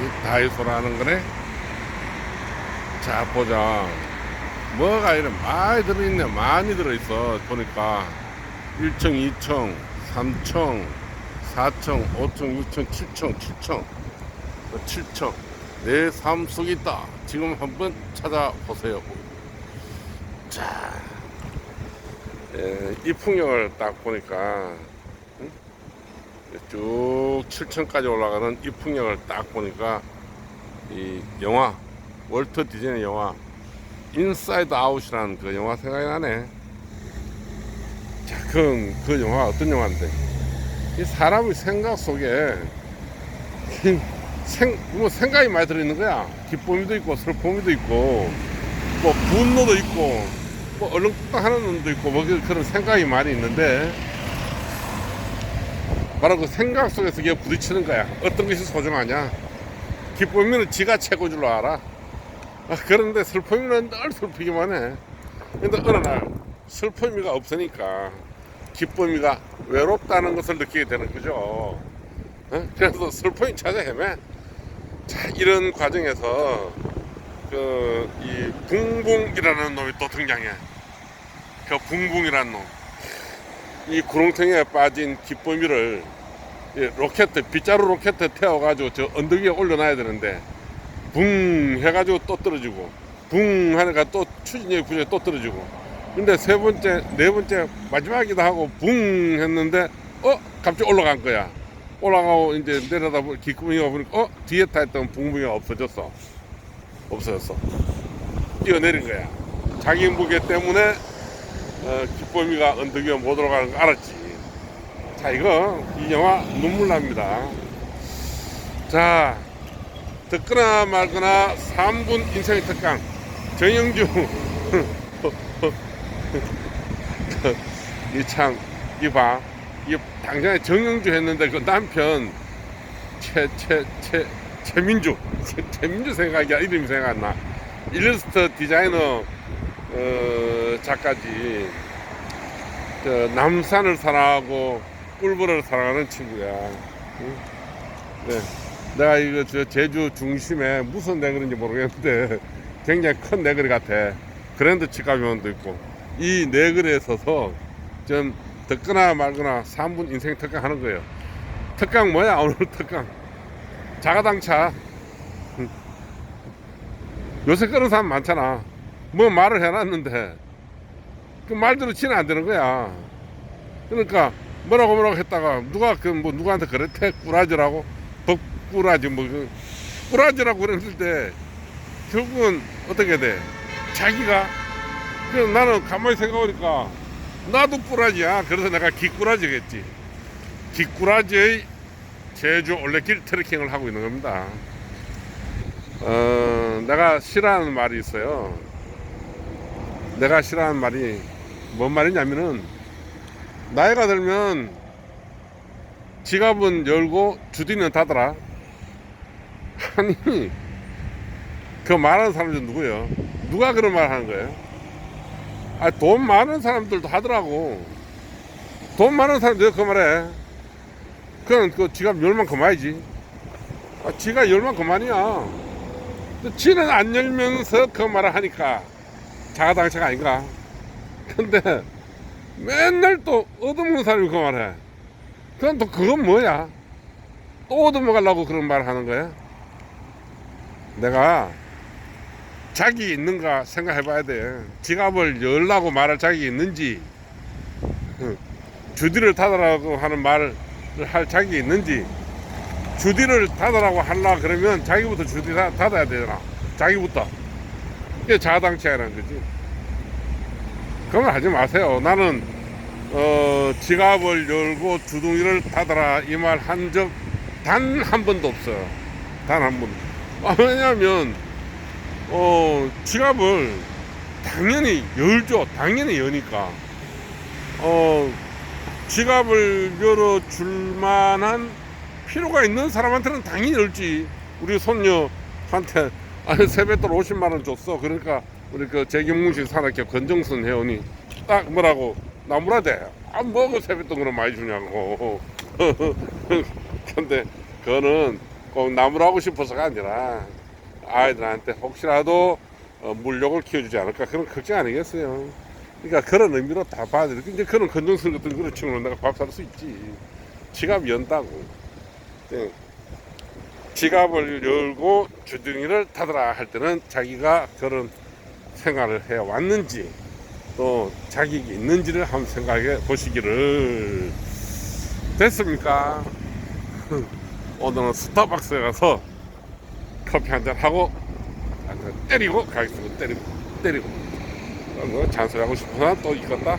이 다이소라는 거네. 자, 보자. 뭐가 이래 많이 들어있네. 많이 들어있어. 보니까. 1층, 2층, 3층, 4층, 5층, 6층, 7층, 7층. 7층. 내 삶 속에 있다. 지금 한번 찾아보세요. 자. 예, 이 풍경을 딱 보니까 응? 쭉 7층까지 올라가는 이 풍경을 딱 보니까 이 영화 월터 디즈니 영화 인사이드 아웃이라는 그 영화 생각이 나네. 자, 그, 그 영화 어떤 영화인데? 이 사람의 생각 속에 이 생, 뭐 생각이 많이 들어있는 거야. 기쁨이도 있고 슬픔이도 있고 뭐 분노도 있고 뭐 얼렁뚱땅 하는 놈도 있고 뭐 그- 그런 생각이 많이 있는데 바로 그 생각 속에서 이게 부딪히는 거야. 어떤 것이 소중하냐? 기쁨이는 지가 최고인 줄 알아. 아, 그런데 슬픔이는 늘 슬프기만 해. 근데 어느 날 슬픔이가 없으니까 기쁨이가 외롭다는 것을 느끼게 되는 거죠. 어? 그래서 슬픔이 찾아 헤매. 자, 이런 과정에서 그 이 붕붕이라는 놈이 또 등장해. 그 붕붕이라는 놈. 이 구렁텅이에 빠진 기쁨이를 이 로켓 빗자루 로켓 태워가지고 저 언덕 위에 올려놔야 되는데 붕 해가지고 또 떨어지고 붕 하니까 또 추진력 부족해 또 떨어지고. 근데 세 번째 네 번째 마지막이다 하고 붕 했는데 어? 갑자기 올라간 거야. 올라가고 이제 내려다 보니 기쁨이가 보니까 어? 뒤에 타 있던 붕붕이가 없어졌어. 없어졌어. 뛰어내린 거야. 자기 무게 때문에 어, 기쁨이가 언덕 위에 못 올라가는 거 알았지? 자 이거 이 영화 눈물 납니다. 자 듣거나 말거나 3분 인생의 특강. 정영주. 이참 이봐. 이 당장에 정영주 했는데 그 남편 최 최 최 최민주. 최, 최민주 생각이 야. 이름이 생각 안 나. 일러스트 디자이너 어, 작가지 저 남산을 사랑하고 꿀벌을 사랑하는 친구야 응? 네. 내가 이거 저 제주 중심에 무슨 네거리인지 모르겠는데 굉장히 큰 네거리 같아. 그랜드 치과병원도 있고 이 네거리에 서서 좀 듣거나 말거나 3분 인생 특강 하는 거예요. 특강 뭐야 오늘 특강? 자가당차. 요새 그런 사람 많잖아. 뭐 말을 해놨는데 그 말대로 치는 안 되는 거야. 그러니까 뭐라고 뭐라고 했다가 누가 그 뭐 누구한테 그랬대 꾸라지라고 덕꾸라지 뭐 그 꾸라지라고 그랬을 결국은 어떻게 돼? 자기가 그 나는 가만히 생각하니까 나도 꾸라지야. 그래서 내가 기꾸라지겠지. 기꾸라지의 제주 올레길 트레킹을 하고 있는 겁니다. 어, 내가 싫어하는 말이 있어요. 내가 싫어하는 말이 뭔 말이냐면은 나이가 들면 지갑은 열고 주디는 닫아라. 아니 그 말하는 사람들 누구예요? 누가 그런 말 하는 거예요? 아, 돈 많은 사람들도 하더라고. 돈 많은 사람들 그 말해. 그건 그 지갑 열만 그만이지. 아, 지가 열만 그만이야. 근데 지는 안 열면서 그 말을 하니까 자가당착 아닌가? 근데 맨날 또 얻어먹는 사람이 그 말해. 그럼 또 그건 뭐야? 또 얻어먹으려고 그런 말 하는 거야? 내가 자기 있는가 생각해 봐야 돼. 지갑을 열라고 말할 자기 있는지, 어, 주디를 닫으라고 하는 말을 할 자기 있는지, 주디를 닫으라고 하려 그러면 자기부터 주디 닫- 닫아야 되잖아. 자기부터. 이게 자당치라는 거지. 그런 걸 하지 마세요. 나는 어, 지갑을 열고 주둥이를 닫아라 이 말 한 적 단 한 번도 없어요. 단 한 번도. 아, 왜냐면 어, 지갑을 당연히 열죠. 당연히 여니까. 어, 지갑을 열어 줄 만한 필요가 있는 사람한테는 당연히 열지. 우리 손녀한테 아니 세뱃돈 50만 원 줬어. 그러니까 우리 그 재경무식 산악회 건정선 회원이 딱 뭐라고 나무라대. 아, 뭐그 세뱃돈 그럼 많이 주냐고. 근데 그거는 꼭 나무로 하고 싶어서가 아니라 아이들한테 혹시라도 어, 물욕을 키워주지 않을까 그런 걱정 아니겠어요. 그러니까 그런 의미로 다 봐야 돼. 이제 그런 건정성 같은 그런 친구는 내가 밥 살 수 있지. 지갑 연다고. 네. 지갑을 열고 주둥이를 닫으라 할 때는 자기가 그런 생활을 해 왔는지 또 자격이 있는지를 한번 생각해 보시기를 됐습니까? 오늘은 스타벅스에 가서 커피 한 잔 하고 한 잔 때리고 가겠습니다. 때리고 때리고 뭐 잔소리 하고 싶어서 또 있겠다.